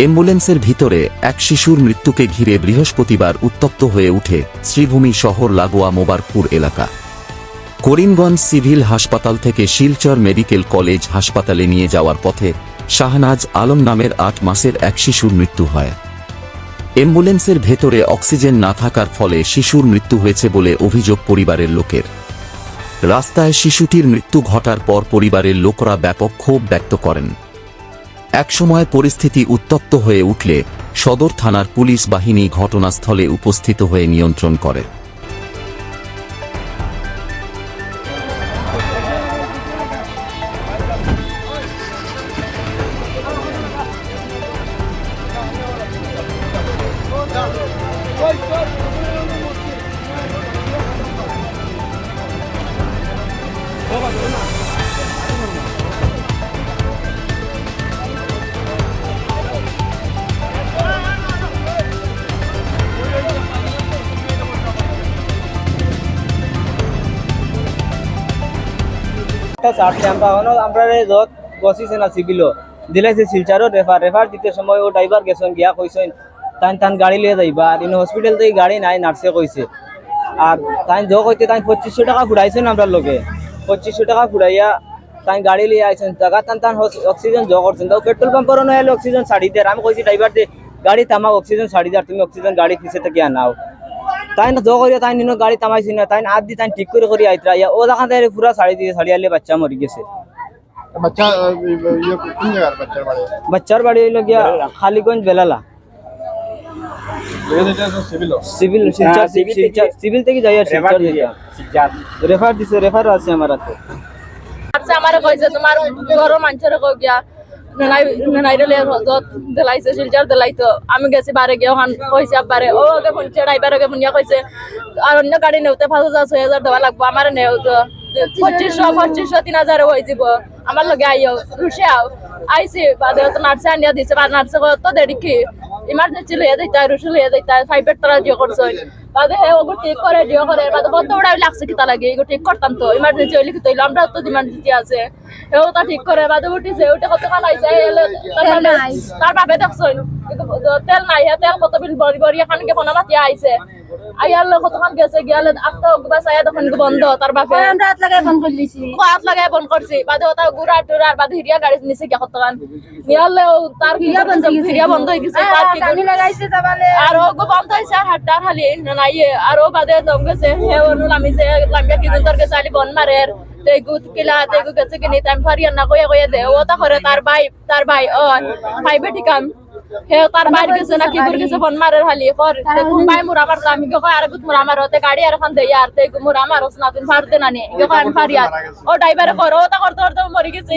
অ্যাম্বুলেন্সের ভিতরে এক শিশুর মৃত্যুকে ঘিরে বৃহস্পতিবার উত্তপ্ত হয়ে উঠে শ্রীভূমি শহর লাগোয়া মোবারকপুর এলাকা। করিমগঞ্জ সিভিল হাসপাতাল থেকে শিলচর মেডিকেল কলেজ হাসপাতালে নিয়ে যাওয়ার পথে শাহনাজ আলম নামের আট মাসের এক শিশুর মৃত্যু হয়। অ্যাম্বুলেন্সের ভেতরে অক্সিজেন না থাকার ফলে শিশুর মৃত্যু হয়েছে বলে অভিযোগ পরিবারের লোকের। রাস্তায় শিশুটির মৃত্যু ঘটার পর পরিবারের লোকরা ব্যাপক ক্ষোভ ব্যক্ত করেন। একসময় পরিস্থিতি উত্তপ্ত হয়ে উঠলে সদর থানার পুলিশ বাহিনী ঘটনাস্থলে উপস্থিত হয়ে নিয়ন্ত্রণ করে। চারটে আমরা হনো আমরা যত বসিছে না সিভিল দিলাইছে শিলচারও রেফার রেফার দিতে সময় ও ড্রাইভার গেছেন, গিয়া কইছেন তাই তান গাড়ি লিয়ে যাইবা আর ইন হসপিটাল থেকে গাড়ি নাই নার্সে কইছে আর তাই য কইতে তাই পঁচিশশো টাকা ফুড়াইছেন আমরা লোকে পঁচিশশো টাকা ফুড়াইয়া তাই গাড়ি লিয়ে আইছেন। টাকা তান তান অক্সিজেন জ করছেন তো পেট্রোল পাম্পেরও নয় অক্সিজেন ছাড়ি দেয়। আমি কইছি ড্রাইভার দে, গাড়ি থামা অক্সিজেন ছাড়ি দেয়, তুমি অক্সিজেন গাড়ি পিছে থেকে আনাও। তাই না করিয়া তাই নিনো গাড়ি তামাইছি না তাই আধ তাই ঠিক করে করি আইতরা। ইয়া ও দেখান তাই পুরা ছাড়ি দিয়ে ছাড়িয়ালে বাচ্চা মরি গেছে। বাচ্চার বাড়ি? হইল গিয়া খালিগঞ্জ বেলালা। সিভিল সিভিল থেকে যাই দিছে রেফার আছে আমার হাতে। আচ্ছা তোমার বড় মানুষের কই গিয়া দিলাইতো আমি গেছি বারে গিয়ে, ওখান কইছে আব্বারে, ও, ওকে ফোন ড্রাইভার ওকে ফোন কইছে, আর অন্য গাড়ি নেওতে পাঁচ হাজার, ছয় হাজার দেওয়া লাগবো, আমার নেও তো, পঁচিশশো তিন হাজার হয়ে যাব আমার লগে আইও রুশে আও আইসি বাদে তো নার্সে আনিয়া দিছে, বা নার্সে তো দেরি কি? ইমার্জেন্সি লইয়া যাইতা রুশে লইয়া যাইতা ফাইবার তারা জিও করছে বাদে হে ওগো ঠিক করে জিও করে বাদে কত বড় লাগছে কিতা লাগে এগো ঠিক করতাম তো ইমার্জেন্সি হইলে কি তৈল আমরা তো ইমার্জেন্সি আছে। হেও তা ঠিক করে বাদে উঠিছে ওটা কত কাল আইছে তার বাপে তার তেল নাই হে তেল কত বিল বড়ি বড়ি এখানকে ফোনা মাতি আইছে। আইয়ার লোক কতক্ষণ গেছে গিয়ালে আটটা বাসায় তখন বন্ধ তার বাপে। আমরা হাত লাগাই বন্ধ করে দিছি। হাত লাগাই বন্ধ করছি বাদে ওটা গুড়া টুরার বাদে হিরিয়া গাড়ি নিছে গিয়া কতক্ষণ নিয়ালে তার হিরিয়া বন্ধ হিরিয়া বন্ধ হয়ে গেছে তার কি টানি লাগাইছে তাবালে আর ও গো বন্ধ হয়েছে আর হাটটা খালি নাই আর ও বাদে দম গেছে হে অনু লামিছে লামিয়া কি তোর গেছে আলি বন মারে তেগু কিলা তেগু গেছে কিনি তাম ফারিয়া না কইয়া কইয়া দে। ও তা করে তার ভাই তার ভাই ও ভাইবে ঠিকাম। হে তার বাইর গেছে না কি করে গেছে বন মারে খালি কর কোন ভাই মুরা মারতো আমি গো আর গুত মুরা মারো তে গাড়ি আর খান দে আর তেগু মুরা মারোস না তুই দে না নি গো ফারিয়া ও ড্রাইভারে কর ও তা করতে করতে মরি গেছে।